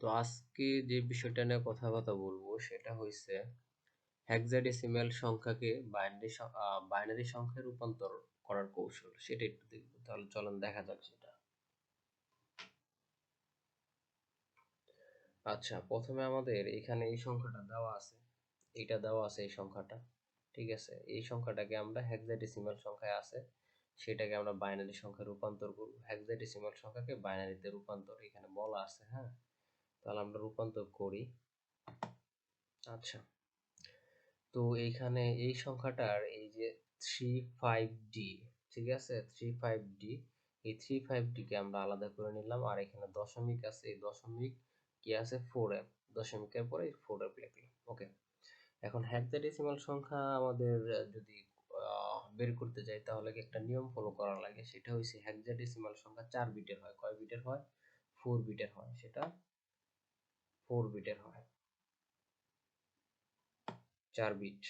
তো আজকে যে বিষয়টা নিয়ে কথা কথা বলব সেটা হইছে হেক্সাডেসিমাল সংখ্যাকে বাইনারি বাইনারি সংখ্যায় রূপান্তর করার কৌশল, সেটা একটু দেখব। তাহলে চলেন দেখা যাক সেটা। আচ্ছা প্রথমে আমাদের এখানে এই সংখ্যাটা দেওয়া আছে। এটা দেওয়া আছে এই সংখ্যাটা, ঠিক আছে? এই সংখ্যাটাকে আমরা হেক্সাডেসিমাল সংখ্যায় আছে, সেটাকে আমরা বাইনারি সংখ্যায় রূপান্তর করব। হেক্সাডেসিমাল সংখ্যাকে বাইনারিতে রূপান্তর এখানে বলা আছে হ্যাঁ? তাহলে আমরা রূপান্তর করি। আচ্ছা। তো এইখানে এই সংখ্যাটার এই যে থ্রি ফাইভ ডি ঠিক আছে? থ্রি ফাইভ ডি এই থ্রি ফাইভ ডিকে আমরা আলাদা করে নিলাম। আর এখানে দশমিক আছে, এই দশমিক কি আছে? ফোর এফ দশমিকের পরে ফোর এফ লিখলাম ওকে এখন হেক্সাডেসিমাল সংখ্যা আমাদের যদি বের করতে যাই, তাহলে একটা নিয়ম ফলো করা লাগে? সেটা হচ্ছে হেক্সাডেসিমাল সংখ্যা চার বিটের হয়। কয় বিটের হয়? ফোর বিটের হয়। সেটা ফোর বিটের হয়। চার বিট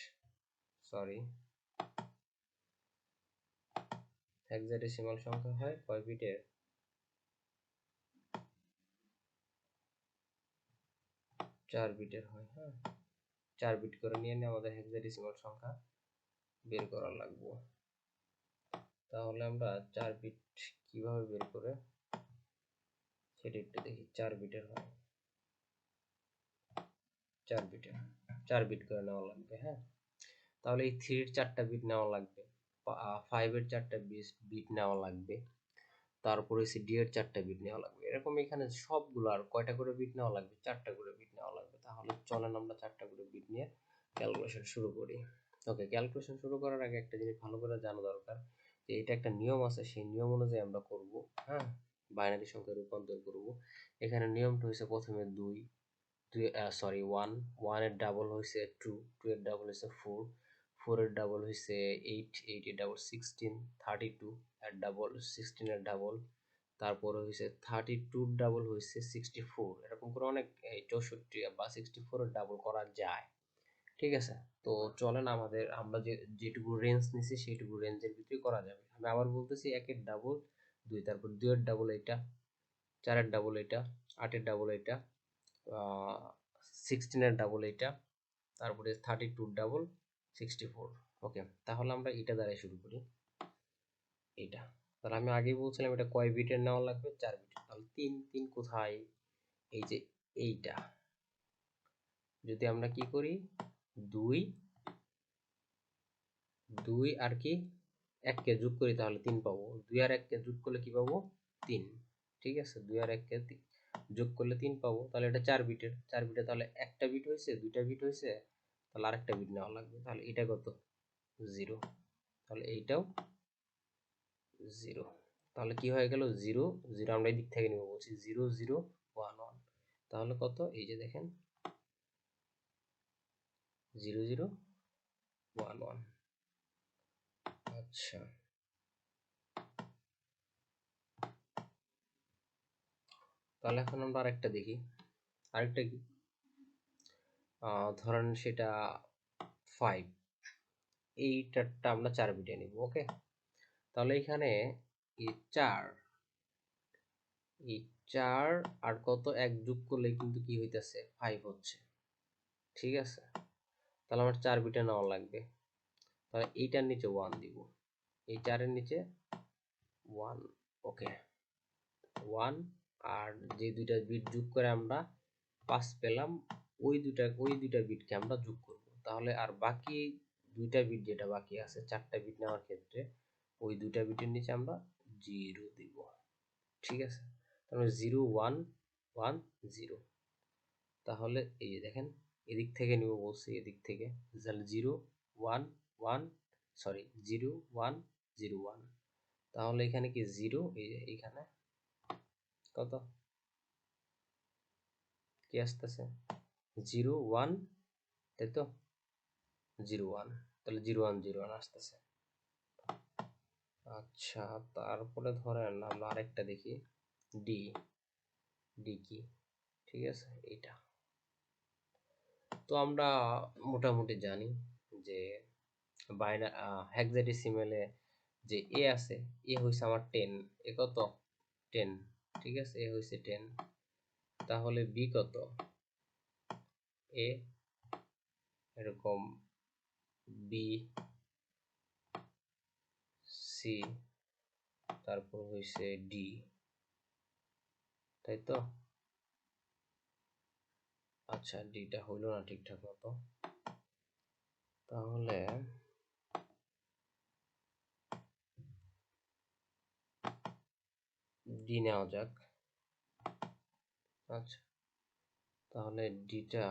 সরি হেক্সাডেসিমাল সংখ্যা হয় কয় বিটের চার বিটের হয় হ্যাঁ। চার বিট করে নিয়ে নিয়ে আমাদের হেক্সাডেসিমাল সংখ্যা বের করা লাগবে। তাহলে আমরা চার বিট কীভাবে বের করে, সেটা একটু দেখি। চার বিটের হয়। চার বিটের চার বিট করে নেওয়া লাগবে হ্যাঁ? তাহলে এই থ্রির চারটা বিট নেওয়া লাগবে ফাইভের চারটা বিট নেওয়া লাগবে, তারপরে হচ্ছে ডি এর চারটা বিট নেওয়া লাগবে, এরকম এখানে সবগুলো আর কয়টা করে বিট নেওয়া লাগবে? চারটা করে বিট নেওয়া লাগবে, তাহলে চলেন আমরা চারটা করে বিট নিয়ে ক্যালকুলেশন শুরু করি। ওকে ক্যালকুলেশন শুরু করার আগে একটা জিনিস ভালো করে জানা দরকার, যে এটা একটা নিয়ম আছে, সেই নিয়ম অনুযায়ী আমরা করব হ্যাঁ? বাইনারি সংখ্যা রূপান্তর করব। এখানে নিয়মটা হচ্ছে প্রথমে দুই দুই সরি ওয়ান ওয়ানের ডাবল হয়েছে টু টু এর ডাবল হয়েছে ফোর ফোর এর ডাবল হয়েছে এইট এইট এর ডাবল সিক্সটিন থার্টি টু এর ডাবল সিক্সটিন এর ডাবল তারপরে হয়েছে থার্টি টুর ডাবল হয়েছে সিক্সটি ফোর এরকম করে অনেক চৌষট্টি বা সিক্সটি ফোরের ডাবল করা যায়, ঠিক আছে? তো চলেন আমাদের, আমরা যে, যেটুকু রেঞ্জ নিছি সেইটুকু রেঞ্জের ভিতরে করা যাবে। আমি আবার বলতেছি একের ডাবল দুই, তারপর দুইয়ের ডাবল এটা চারের ডাবল এটা আটের ডাবল এটা সিক্সটিনের ডাবল এটা তারপরে থার্টি টুর ডাবল সিক্সটি ফোর ওকে তাহলে আমরা এটা দ্বারাই শুরু করি। এটা তাহলে আমি আগেই বলছিলাম এটা কয় বিটের নেওয়া লাগবে? চার বিটের। তাহলে তিন তিন কোথায়? এই যে এইটা। যদি আমরা কি করি? দুই দুই আর কি এককে যোগ করি তাহলে তিন পাবো। দুই আর এককে যোগ করলে কি পাবো? তিন, ঠিক আছে? দুই আর এককে যোগ করলে তিন পাবো, তাহলে এটা চার বিটের। চার বিটে তাহলে একটা বিট হয়েছে, দুইটা বিট হয়েছে, তাহলে আরেকটা বিট নেওয়া লাগবে। তাহলে এটা কত? জিরো। তাহলে এইটাও জিরো। তাহলে কি হয়ে গেল? জিরো। জিরো আমরা এই দিক থেকে নিব বলছি। Zero zero, one one. তাহলে কত? এই যে দেখেন। Zero zero, one one. আচ্ছা। তাহলে এখন আমরা আরেকটা দেখি। আরেকটা কি? ধরেন সেটা ফাইভ এইটারটা আমরা চার বিটে নিব ওকে তাহলে এখানে এই চার এই চার আর কত এক যোগ করলে কিন্তু কি হইতেছে? ফাইভ হচ্ছে। ঠিক আছে? তাহলে আমার চার বিটে নেওয়া লাগবে। তাহলে এইটার নিচে ওয়ান দিব। এই চারের নিচে ওয়ান ওকে ওয়ান আর যে দুইটা বিট যোগ করে আমরা পাঁচ পেলাম, ওই দুইটা ওই দুইটা বিটকে আমরা যোগ করব। তাহলে আর বাকি দুইটা বিট যেটা বাকি আছে, চারটা বিট নেওয়ার ক্ষেত্রে ওই দুইটা বিটের নিচে আমরা জিরো দিব। ঠিক আছে? তাহলে জিরো ওয়ান ওয়ান জিরো তাহলে এই যে দেখেন, এদিক থেকে নিব বলছি, এদিক থেকে। তাহলে zero one one sorry zero one zero one তাহলে এখানে কি জিরো এই এইখানে। কত? কি আসতেছে? জিরো ওয়ান, তাই তো? জিরো ওয়ান, তাহলে জিরো ওয়ান জিরো ওয়ান আসতেছে। আচ্ছা তারপরে ধরেন আমরা আরেকটা দেখি। ডি ডি কি? ঠিক আছে, এইটা। তো আমরা মোটামুটি জানি যে বাইনা হেক্সাডেসিমেলে যে এ আছে এ হয়েছে আমার টেন এ কত? টেন ঠিক আছে? এ হইছে টেন তাহলে বি কত? এ এরকম বি সি তারপর হয়েছে ডি তাই তো? আচ্ছা ডিটা হইল না ঠিকঠাক মতো। তাহলে ডি নেওয়া যাক। আচ্ছা তাহলে ডিটা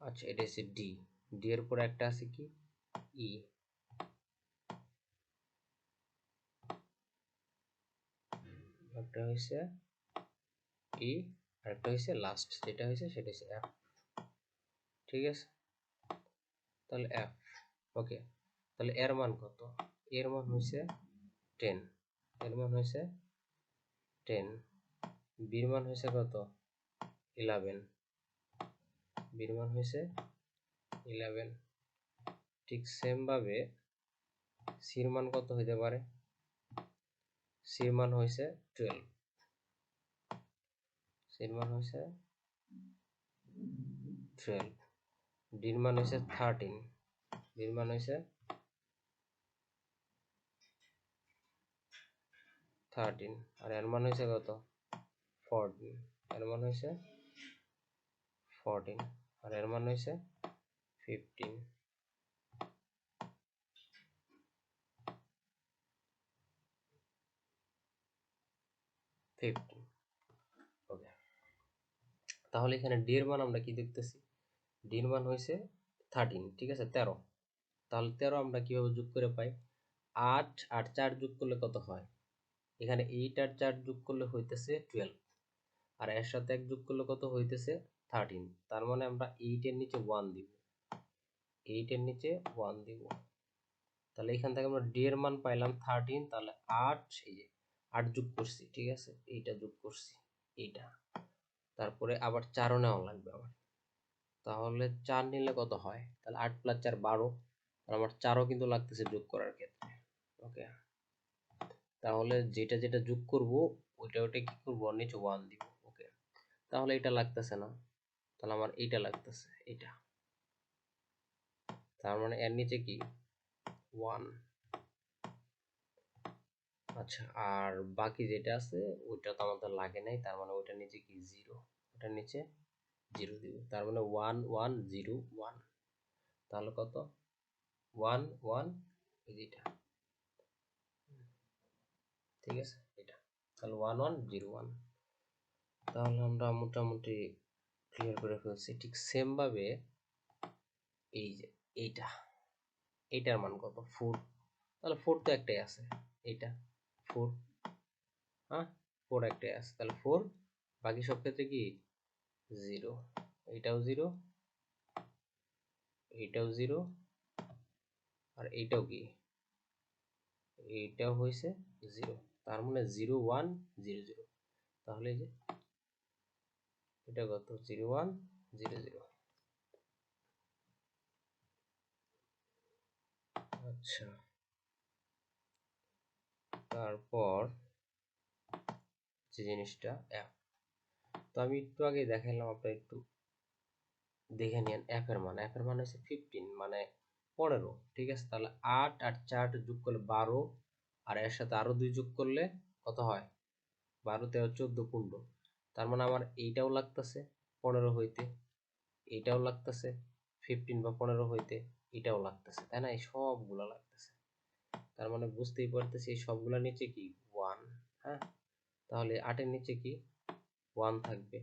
আচ্ছা এটা হচ্ছে ডি ডি এর পরে একটা আছে কি? ই একটা হয়েছে ই আর একটা হয়েছে লাস্ট যেটা হয়েছে সেটা হচ্ছে এফ ঠিক আছে? তাহলে এফ ওকে তাহলে এর মান কত? এর মান হয়েছে টেন এর মান হয়েছে টেন বির মান হয়েছে কত? ইলেভেন বির মান হয়েছে ইলেভেন ঠিক সেম ভাবে সির মান কত হইতে পারে? সির মান হয়েছে টুয়েলভ সির মান হয়েছে টুয়েলভ ডির মান হয়েছে থার্টিন ডির মান হয়েছে থার্টিন আর এর মান হয়েছে কত? ফোরটিন এর মান হয়েছে ফোরটিন আর এর মান হয়েছে ফিফটিন ফিফটিন ওকে তাহলে এখানে ডি এর মান আমরা কি দেখতেছি? ডি এর মান হয়েছে থার্টিন ঠিক আছে? তেরো। তাহলে তেরো আমরা কীভাবে যোগ করে পাই? আট আর চার যোগ করলে কত হয়? এখানে এইট আর চার যোগ করলে হইতেছে টুয়েলভ আর এর সাথে এক যোগ করলে কত হইতেছে থার্টিন তার মানে আমরা এইটের নিচে ওয়ান দিব। এইটের নিচে ওয়ান দিব। তাহলে এখান থেকে আমরা ডি এর মান পাইলাম থার্টিন তাহলে আট, এই যে আট যোগ করছি, ঠিক আছে? এইটা যোগ করছি, এইটা। তারপরে আবার চারও নেওয়া লাগবে আমার তাহলে চার নিলে কত হয়? তাহলে আট প্লাস চার বারো। আমার চারও কিন্তু লাগতেছে যোগ করার ক্ষেত্রে। ওকে তাহলে যেটা যেটা যোগ করব, ওইটা ওইটা কি করব? নিচে ওয়ান দিব। ওকে তাহলে এটা লাগতেছে না। তাহলে আমার এইটা লাগতেছে এটা তার মানে এর নিচে কি? ওয়ান আচ্ছা আর বাকি যেটা আছে, ওইটা তো আমাদের লাগে নাই। তার মানে ওইটার নিচে কি? জিরো ওটার নিচে জিরো দিব তার মানে ওয়ান ওয়ান, জিরো, ওয়ান। তাহলে কত? ওয়ান ওয়ান যেটা ঠিক আছে এটা তাহলে ওয়ান ওয়ান, জিরো, ওয়ান। তাহলে আমরা মোটামুটি ক্লিয়ার করে ফেলছি। ঠিক সেমভাবে এই যে এইটা। এইটার মান কত? ফোর। তাহলে ফোর তো একটাই আছে। এইটা, ফোর। হ্যাঁ? ফোর একটাই আছে। তাহলে ফোর। বাকি সব ক্ষেত্রে কি? জিরো এইটাও জিরো এইটাও জিরো আর এইটাও কি? এইটাও হয়েছে জিরো তার মানে জিরো ওয়ান জিরো জিরো তাহলে যে এটা কত? জিরো ওয়ান জিরো জিরো আচ্ছা তারপর যে জিনিসটা অ্যাপ তো আমি একটু আগে দেখাইলাম আপনার একটু। দেখে নিন এফ এর মান। এফ এর মান হচ্ছে ফিফটিন মানে পনেরো, ঠিক আছে? তাহলে আট আর চার যোগ করলে বারো, আর এর সাথে আরও দুই যোগ করলে কত হয়? বারো, তেরো, চোদ্দ, পনেরো। তার মানে আমার এইটাও লাগতেছে পনেরো হইতে এইটাও লাগতেছে ফিফটিন বা পনেরো হইতে, এটাও লাগতেছে, তাই না? এই সবগুলো লাগতেছে। তার মানে বুঝতেই পারতেছি এই সবগুলোর নিচে কি? ওয়ান হ্যাঁ? তাহলে আটের নিচে কি? ওয়ান থাকবে।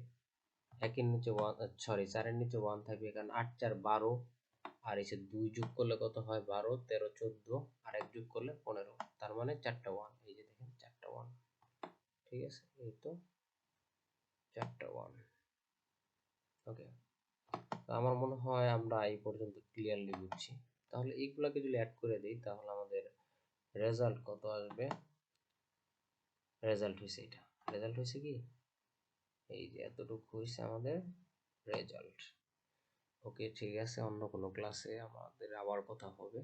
একের নিচে ওয়ান সরি চারের নিচে ওয়ান থাকবে। কারণ আট, চার, বারো, আর এসে দুই যোগ করলে কত হয়? বারো, তেরো, চোদ্দ আর এক যোগ করলে পনেরো। তার মানে চারটা ওয়ান এই যে দেখেন, চারটা ওয়ান ঠিক আছে? এই তো চারটা ওয়ান ওকে আমার মনে হয় আমরা এই পর্যন্ত ক্লিয়ারলি বুঝছি। তাহলে এইগুলাকে যদি অ্যাড করে দিই, তাহলে আমাদের রেজাল্ট কত আসবে? রেজাল্ট হয়েছে এটা। রেজাল্ট হয়েছে কি? এই যে এতটুকু হয়েছে আমাদের রেজাল্ট ওকে ঠিক আছে, অন্য কোনো ক্লাসে আমাদের আবার কথা হবে।